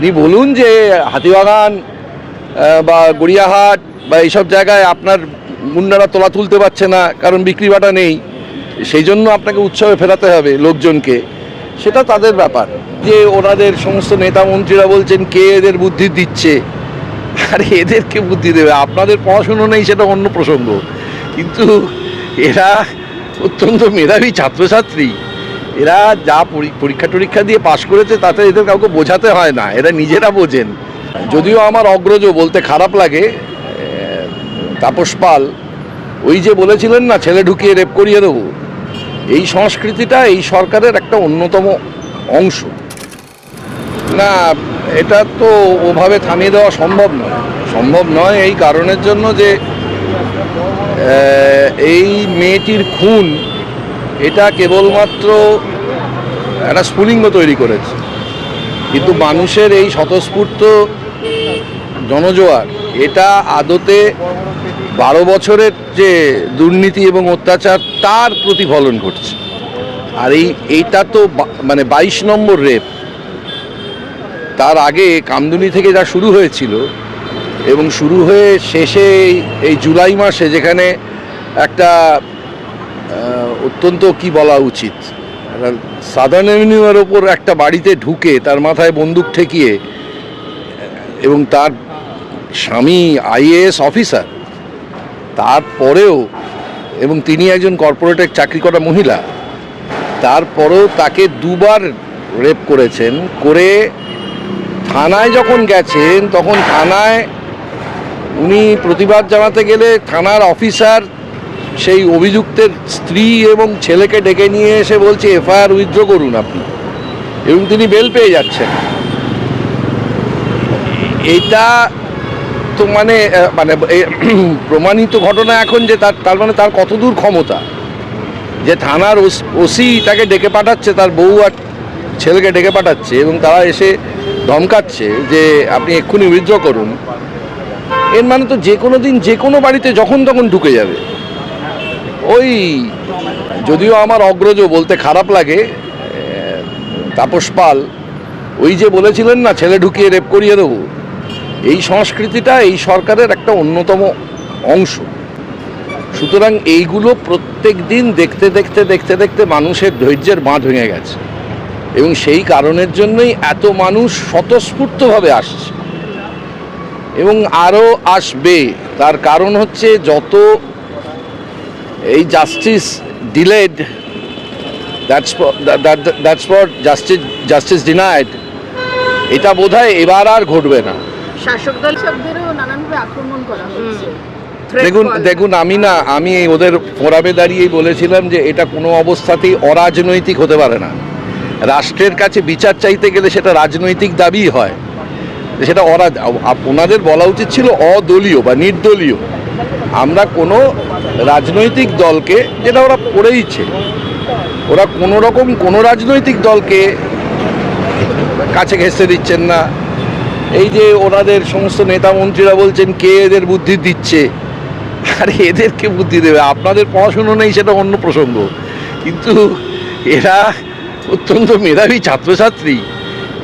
আপনি বলুন যে হাতিবাগান বা গড়িয়াহাট, বা এইসব জায়গায় আপনার মুন্ডারা তোলা তুলতে পারছে না, কারণ বিক্রি বাটা নেই। সেই জন্য আপনাকে উৎসবে ফেরাতে হবে লোকজনকে। সেটা তাদের ব্যাপার। যে ওনাদের সমস্ত নেতা মন্ত্রীরা বলছেন, কে এদের বুদ্ধি দিচ্ছে? আরে এদেরকে বুদ্ধি দেবে? আপনাদের পড়াশুনো নেই, সেটা অন্য প্রসঙ্গ। কিন্তু এরা অত্যন্ত মেধাবী ছাত্রছাত্রী। এরা যা পরি- পরীক্ষা টরীক্ষা দিয়ে পাশ করেছে, তাতে এদের কাউকে বোঝাতে হয় না। এরা নিজেরা বোঝেন। যদিও আমার অগ্রজ বলতে খারাপ লাগে তাপস পাল, ওই যে বলেছিলেন না, ছেলে ঢুকিয়ে রেপ করিয়ে দেবো। এই সংস্কৃতিটা এই সরকারের একটা অন্যতম অংশ। না, এটা তো ওভাবে থামিয়ে দেওয়া সম্ভব নয়। সম্ভব নয় এই কারণের জন্য যে এই মেয়েটির খুন, এটা কেবলমাত্র একটা স্ফুলিঙ্গ তৈরি করেছে। কিন্তু মানুষের এই স্বতঃস্ফূর্ত জনজোয়ার, এটা আদতে বারো বছরের যে দুর্নীতি এবং অত্যাচার, তার প্রতিফলন ঘটছে। আর এই, এইটা তো মানে বাইশ নম্বর রেপ। তার আগে কামদুনি থেকে যা শুরু হয়েছিল এবং শুরু হয়ে শেষে এই- এই জুলাই মাসে যেখানে একটা অত্যন্ত কি বলা উচিত? সাদার্ন অ্যাভিনিউয়ের ওপর একটা বাড়িতে ঢুকে তার মাথায় বন্দুক ঠেকিয়ে এবং তার স্বামী আইএএস অফিসার। তারপরেও এবং তিনি একজন কর্পোরেটের চাকরি করা মহিলা, তারপরেও তাকে দুবার রেপ করেছেন। করে থানায় যখন গেছেন, তখন থানায় উনি প্রতিবাদ জানাতে গেলে থানার অফিসার সেই অভিযুক্তের স্ত্রী এবং ছেলেকে ডেকে নিয়ে এসে বলছে, এফআইআর উইথড্র করুন আপনি। এবং তিনি বেল পেয়ে যাচ্ছেন। এটা তো মানে মানে প্রমাণিত ঘটনা এখন যে তার তার মানে তার কতদূর ক্ষমতা? যে থানার ওসি তাকে ডেকে পাঠাচ্ছে, তার বউ আর ছেলেকে ডেকে পাঠাচ্ছে এবং তারা এসে ধমকাচ্ছে যে আপনি এক্ষুনি উইথড্র করুন। এর মানে তো যে কোনো দিন যে কোনো বাড়িতে যখন তখন ঢুকে যাবে। ওই যদিও আমার অগ্রজ বলতে খারাপ লাগে তাপস পাল, ওই যে বলেছিলেন না, ছেলে ঢুকিয়ে রেপ করিয়ে দেবো। এই সংস্কৃতিটা এই সরকারের একটা অন্যতম অংশ। সুতরাং এইগুলো প্রত্যেক দিন দেখতে দেখতে দেখতে দেখতে মানুষের ধৈর্যের বাঁধ ভেঙে গেছে। এবং সেই কারণের জন্যই এত মানুষ স্বতঃস্ফূর্তভাবে আসছে। এবং আরও আসবে, তার কারণ হচ্ছে যত এই justice delayed that's that's for justice justice denied এটা বোধহয় এবার আর ঘটবে না। শাসক দল নানানভাবে আক্রমণ করা হচ্ছে দেখুন দেখুন আমি না আমি ওদের ফোরামে দাঁড়িয়েই বলেছিলাম যে এটা কোনো অবস্থাতেই অরাজনৈতিক হতে পারে না। রাষ্ট্রের কাছে বিচার চাইতে গেলে সেটা রাজনৈতিক দাবিই হয়। সেটা অরা ওনাদের বলা উচিত ছিল অদলীয় বা নির্দলীয়। আমরা কোনো রাজনৈতিক দলকে, যেটা ওরা করেইছে, ওরা কোনো রকম কোনো রাজনৈতিক দলকে কাছে ঘেঁষতে দিচ্ছেন না। এই যে ওনাদের সমস্ত নেতা মন্ত্রীরা বলছেন, কে এদের বুদ্ধি দিচ্ছে? আরে এদেরকে বুদ্ধি দেবে? আপনাদের পড়াশুনো নেই, সেটা অন্য প্রসঙ্গ। কিন্তু এরা অত্যন্ত মেধাবী ছাত্রছাত্রী।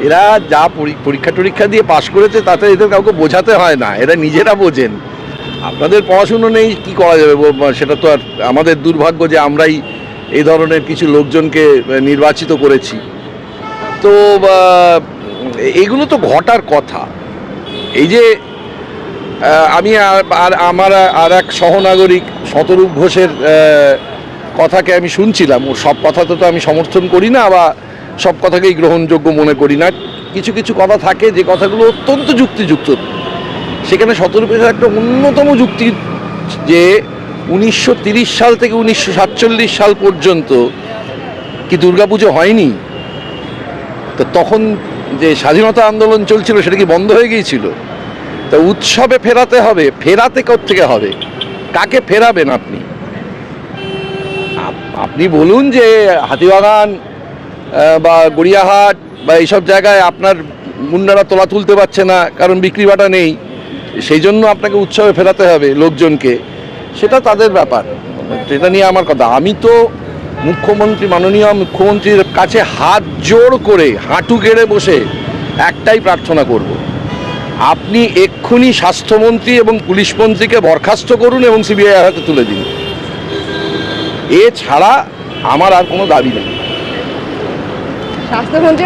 এরা যা পরীক্ষা টরীক্ষা দিয়ে পাশ করেছে, তাতে এদের কাউকে বোঝাতে হয় না। এরা নিজেরা বোঝেন। আপনাদের পড়াশুনো নেই, কি করা যাবে? সেটা তো আর আমাদের দুর্ভাগ্য যে আমরাই এই ধরনের কিছু লোকজনকে নির্বাচিত করেছি। তো এগুলো তো ঘটার কথা। এই যে আমি আর- আমার আর এক সহনাগরিক শতরূপ ঘোষের কথাকে আমি শুনছিলাম। ওর সব কথাতে তো আমি সমর্থন করি না, বা সব কথাকেই গ্রহণযোগ্য মনে করি না। কিছু কিছু কথা থাকে, যে কথাগুলো অত্যন্ত যুক্তিযুক্ত। সেখানে শতরূপের একটা অন্যতম যুক্তি যে উনিশশো সাল থেকে উনিশশো সাতচল্লিশ সাল পর্যন্ত কি দুর্গাপুজো হয়নি? তো তখন যে স্বাধীনতা আন্দোলন চলছিল সেটা কি বন্ধ হয়ে গিয়েছিল? তা উৎসবে ফেরাতে হবে, ফেরাতে থেকে হবে? কাকে ফেরাবেন আপনি? আপনি বলুন যে হাতিবাগান বা গড়িয়াহাট, বা এইসব জায়গায় আপনার মুন্ডারা তোলা তুলতে পারছে না, কারণ বিক্রি বাটা নেই। সেই জন্য আপনাকে উৎসবে ফেরাতে হবে লোকজনকে। সেটা তাদের ব্যাপার। এটা নিয়ে আমার কথা। আমি তো মুখ্যমন্ত্রী, মাননীয় মুখ্যমন্ত্রীর কাছে হাত জোর করে হাঁটু গেড়ে বসে একটাই প্রার্থনা করব। আপনি এক্ষুনি স্বাস্থ্যমন্ত্রী এবং পুলিশ মন্ত্রীকে বরখাস্ত করুন এবং সিবিআই হাতে তুলে দিন। এছাড়া আমার আর কোনো দাবি নেই। স্বাস্থ্যমন্ত্রী